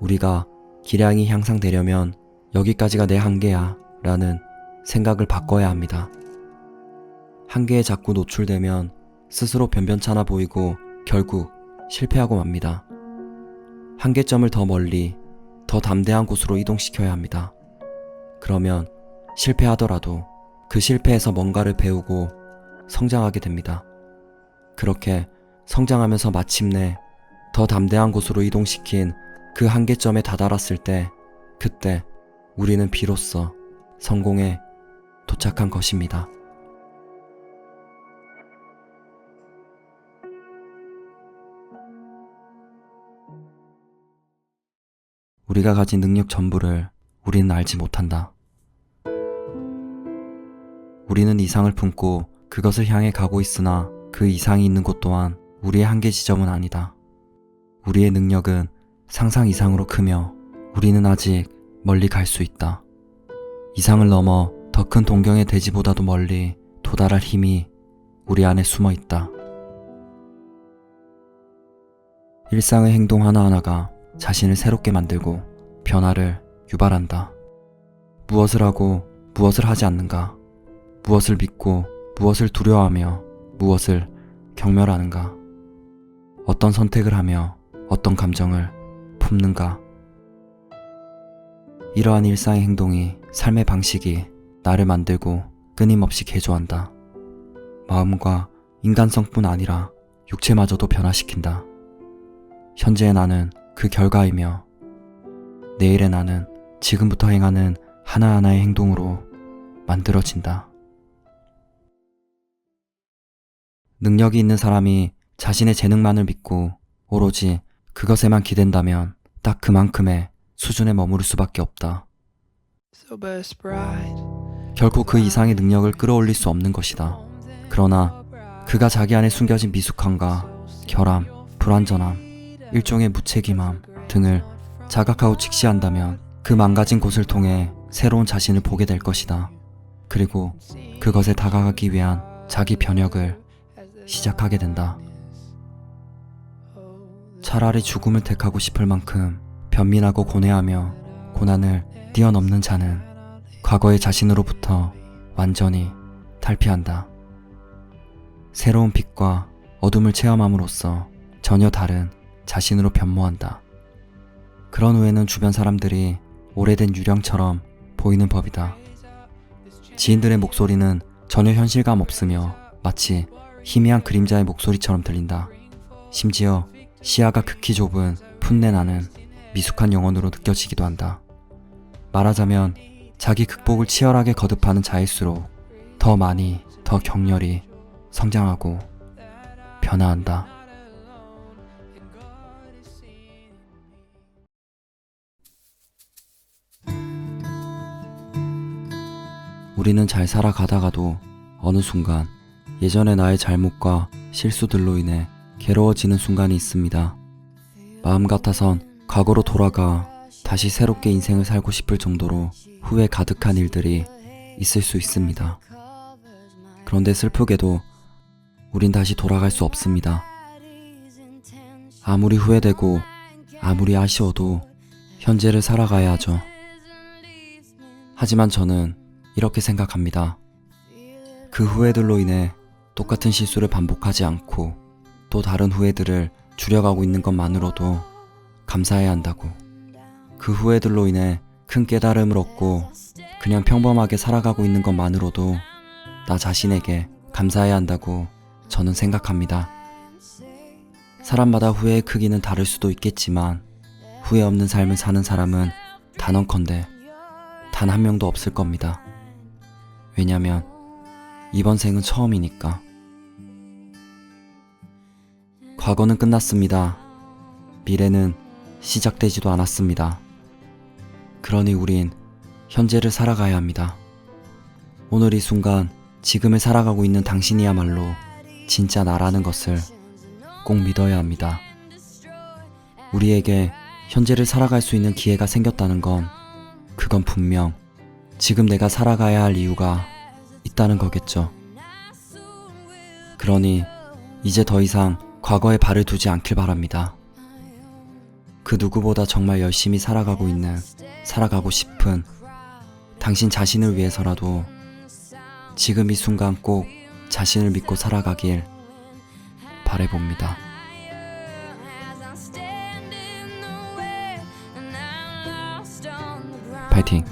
우리가 기량이 향상되려면 여기까지가 내 한계야 라는 생각을 바꿔야 합니다. 한계에 자꾸 노출되면 스스로 변변찮아 보이고 결국 실패하고 맙니다. 한계점을 더 멀리, 더 담대한 곳으로 이동시켜야 합니다. 그러면 실패하더라도 그 실패에서 뭔가를 배우고 성장하게 됩니다. 그렇게 성장하면서 마침내 더 담대한 곳으로 이동시킨 그 한계점에 다다랐을 때, 그때 우리는 비로소 성공에 도착한 것입니다. 우리가 가진 능력 전부를 우리는 알지 못한다. 우리는 이상을 품고 그것을 향해 가고 있으나 그 이상이 있는 곳 또한 우리의 한계 지점은 아니다. 우리의 능력은 상상 이상으로 크며 우리는 아직 멀리 갈 수 있다. 이상을 넘어 더 큰 동경의 대지보다도 멀리 도달할 힘이 우리 안에 숨어 있다. 일상의 행동 하나하나가 자신을 새롭게 만들고 변화를 유발한다. 무엇을 하고 무엇을 하지 않는가? 무엇을 믿고 무엇을 두려워하며 무엇을 경멸하는가? 어떤 선택을 하며 어떤 감정을 품는가? 이러한 일상의 행동이 삶의 방식이 나를 만들고 끊임없이 개조한다. 마음과 인간성뿐 아니라 육체마저도 변화시킨다. 현재의 나는 그 결과이며 내일의 나는 지금부터 행하는 하나하나의 행동으로 만들어진다. 능력이 있는 사람이 자신의 재능만을 믿고 오로지 그것에만 기댄다면 딱 그만큼의 수준에 머무를 수밖에 없다. 결코 그 이상의 능력을 끌어올릴 수 없는 것이다. 그러나 그가 자기 안에 숨겨진 미숙함과 결함, 불완전함, 일종의 무책임함 등을 자각하고 직시한다면 그 망가진 곳을 통해 새로운 자신을 보게 될 것이다. 그리고 그것에 다가가기 위한 자기 변혁을 시작하게 된다. 차라리 죽음을 택하고 싶을 만큼 변민하고 고뇌하며 고난을 뛰어넘는 자는 과거의 자신으로부터 완전히 탈피한다. 새로운 빛과 어둠을 체험함으로써 전혀 다른 자신으로 변모한다. 그런 후에는 주변 사람들이 오래된 유령처럼 보이는 법이다. 지인들의 목소리는 전혀 현실감 없으며 마치 희미한 그림자의 목소리처럼 들린다. 심지어 시야가 극히 좁은 풋내 나는 미숙한 영혼으로 느껴지기도 한다. 말하자면 자기 극복을 치열하게 거듭하는 자일수록 더 많이, 더 격렬히 성장하고 변화한다. 우리는 잘 살아가다가도 어느 순간 예전의 나의 잘못과 실수들로 인해 괴로워지는 순간이 있습니다. 마음 같아선 과거로 돌아가 다시 새롭게 인생을 살고 싶을 정도로 후회 가득한 일들이 있을 수 있습니다. 그런데 슬프게도 우린 다시 돌아갈 수 없습니다. 아무리 후회되고 아무리 아쉬워도 현재를 살아가야 하죠. 하지만 저는 이렇게 생각합니다. 그 후회들로 인해 똑같은 실수를 반복하지 않고 또 다른 후회들을 줄여가고 있는 것만으로도 감사해야 한다고. 그 후회들로 인해 큰 깨달음을 얻고 그냥 평범하게 살아가고 있는 것만으로도 나 자신에게 감사해야 한다고 저는 생각합니다. 사람마다 후회의 크기는 다를 수도 있겠지만 후회 없는 삶을 사는 사람은 단언컨대 단 한 명도 없을 겁니다. 왜냐면 이번 생은 처음이니까. 과거는 끝났습니다. 미래는 시작되지도 않았습니다. 그러니 우린 현재를 살아가야 합니다. 오늘 이 순간 지금을 살아가고 있는 당신이야말로 진짜 나라는 것을 꼭 믿어야 합니다. 우리에게 현재를 살아갈 수 있는 기회가 생겼다는 건 그건 분명 지금 내가 살아가야 할 이유가 있다는 거겠죠. 그러니 이제 더 이상 과거에 발을 두지 않길 바랍니다. 그 누구보다 정말 열심히 살아가고 있는, 살아가고 싶은 당신 자신을 위해서라도 지금 이 순간 꼭 자신을 믿고 살아가길 바래봅니다. 파이팅!